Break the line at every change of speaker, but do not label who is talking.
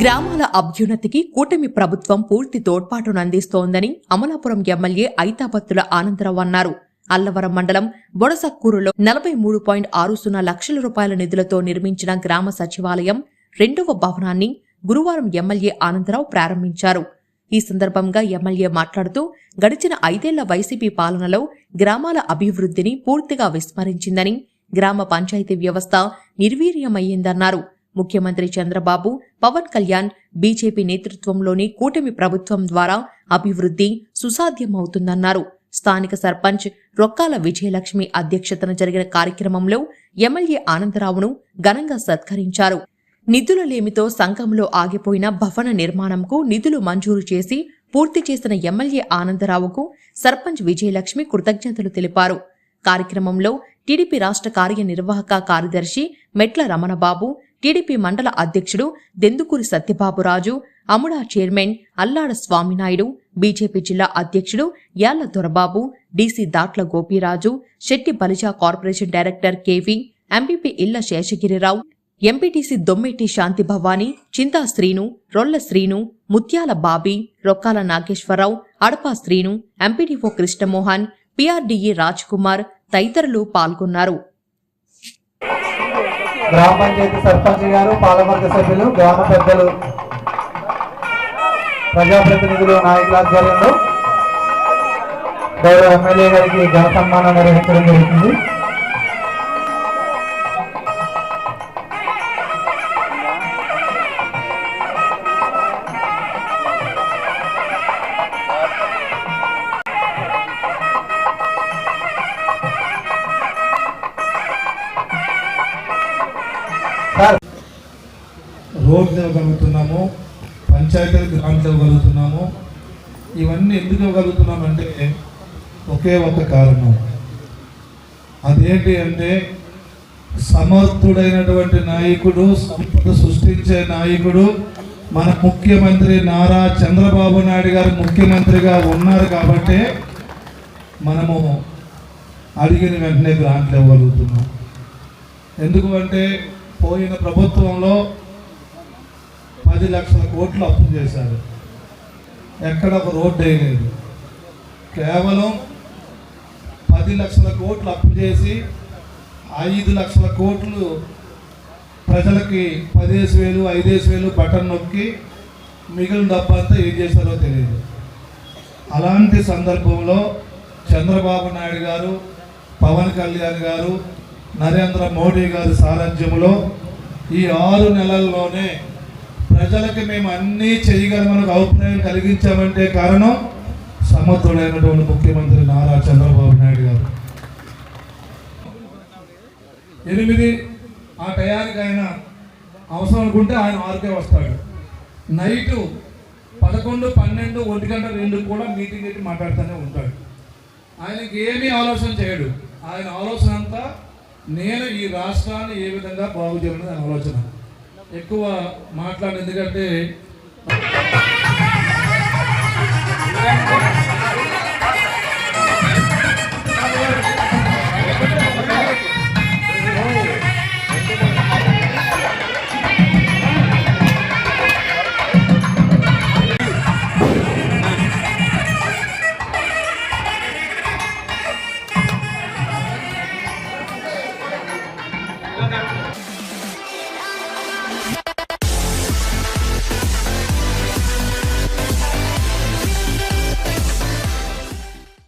గ్రామాల అభ్యున్నతికి కూటమి ప్రభుత్వం పూర్తి తోడ్పాటును అందిస్తోందని అమలాపురం ఎమ్మెల్యే ఐతాపత్తుల ఆనందరావు అన్నారు. అల్లవరం మండలం బొడసక్కూరులో నలభై మూడు పాయింట్ ఆరు సున్నా లక్షల రూపాయల నిధులతో నిర్మించిన గ్రామ సచివాలయం రెండవ భవనాన్ని గురువారం ఎమ్మెల్యే ఆనందరావు ప్రారంభించారు. ఈ సందర్భంగా ఎమ్మెల్యే మాట్లాడుతూ గడిచిన ఐదేళ్ళ వైసీపీ పాలనలో గ్రామాల అభివృద్ధిని పూర్తిగా విస్మరించిందని గ్రామ పంచాయతీ వ్యవస్థ నిర్వీర్యమయ్యిందన్నారు. ముఖ్యమంత్రి చంద్రబాబు పవన్ కళ్యాణ్ బీజేపీ నేతృత్వంలోని కూటమి ప్రభుత్వం ద్వారా అభివృద్ధి సుసాధ్యమవుతుందన్నారు. స్థానిక సర్పంచ్ రొక్కాల విజయలక్ష్మి అధ్యక్షతన జరిగిన కార్యక్రమంలో ఎమ్మెల్యే ఆనందరావును ఘనంగా సత్కరించారు. నిధుల లేమితో సంఘంలో ఆగిపోయిన భవన నిర్మాణంకు నిధులు మంజూరు చేసి పూర్తి చేసిన ఎమ్మెల్యే ఆనందరావుకు సర్పంచ్ విజయలక్ష్మి కృతజ్ఞతలు తెలిపారు. కార్యక్రమంలో టీడీపీ రాష్ట్ర కార్యనిర్వాహక కార్యదర్శి మెట్ల రమణబాబు టీడీపీ మండల అధ్యక్షుడు Dendukuri Satyababuraju AMUDA chairman Allada Swaminaidu BJP జిల్లా అధ్యక్షుడు Yalla Dorababu DC Datla Gopiraju Setti Balija corporation director KV MPP Illa Seshagirirao MPTC Dommeti Shanthi Bhavani Chinta Srinu Rolla Srinu Mutyala Bobby Rokkala Nageswararao Adapa Srinu MPDO Krishnamohan PRDE Raj Kumar తదితరులు పాల్గొన్నారు.
గ్రామ పంచాయతీ సర్పంచ్ గారు పాలవర్గ సభ్యులు గ్రామ పెద్దలు ప్రజాప్రతినిధులు నాయకుల ఆధ్వర్యంలో గౌరవ ఎమ్మెల్యే గారికి ఘన సన్మానం నిర్వహించడం జరుగుతుంది.
రోడ్లు ఇవ్వగలుగుతున్నాము పంచాయతీలకు గ్రాంట్లు ఇవ్వగలుగుతున్నాము ఇవన్నీ ఎందుకు ఇవ్వగలుగుతున్నామంటే ఒకే ఒక కారణం. అదేంటి అంటే సమర్థుడైనటువంటి నాయకుడు సంపద సృష్టించే నాయకుడు మన ముఖ్యమంత్రి నారా చంద్రబాబు నాయుడు గారు ముఖ్యమంత్రిగా ఉన్నారు కాబట్టి మనము అడిగిన వెంటనే గ్రాంట్లు ఇవ్వగలుగుతున్నాం ఎందుకు అంటే పోయిన ప్రభుత్వంలో పది లక్షల కోట్లు అప్పు చేశారు. ఎక్కడ ఒక రోడ్డు వేయలేదు కేవలం పది లక్షల కోట్లు అప్పు చేసి ఐదు లక్షల కోట్లు ప్రజలకి పదిహేను వేలు ఐదేసి వేలు బటన్ నొక్కి మిగిలిన డబ్బు అంతా ఏం చేశారో తెలియదు. అలాంటి సందర్భంలో చంద్రబాబు నాయుడు గారు పవన్ కళ్యాణ్ గారు నరేంద్ర మోడీ గారి సారథ్యంలో ఈ ఆరు నెలల్లోనే ప్రజలకు మేము అన్నీ చేయగలమని అభిప్రాయం కలిగించామంటే కారణం సమర్థుడైనటువంటి ముఖ్యమంత్రి నారా చంద్రబాబు నాయుడు గారు. ఎనిమిది ఆ టయానికి ఆయన అవసరం అనుకుంటే ఆయన ఆరుకే వస్తాడు. నైటు పదకొండు పన్నెండు ఒంటి గంట రెండు కూడా మీటింగ్ పెట్టి మాట్లాడుతూనే ఉంటాడు. ఆయనకి ఏమీ ఆలోచన చేయడు. ఆయన ఆలోచన అంతా నేను ఈ రాష్ట్రాన్ని ఏ విధంగా బాగు చేయాలనేది ఆలోచన. ఎక్కువ మాట్లాడి ఎందుకంటే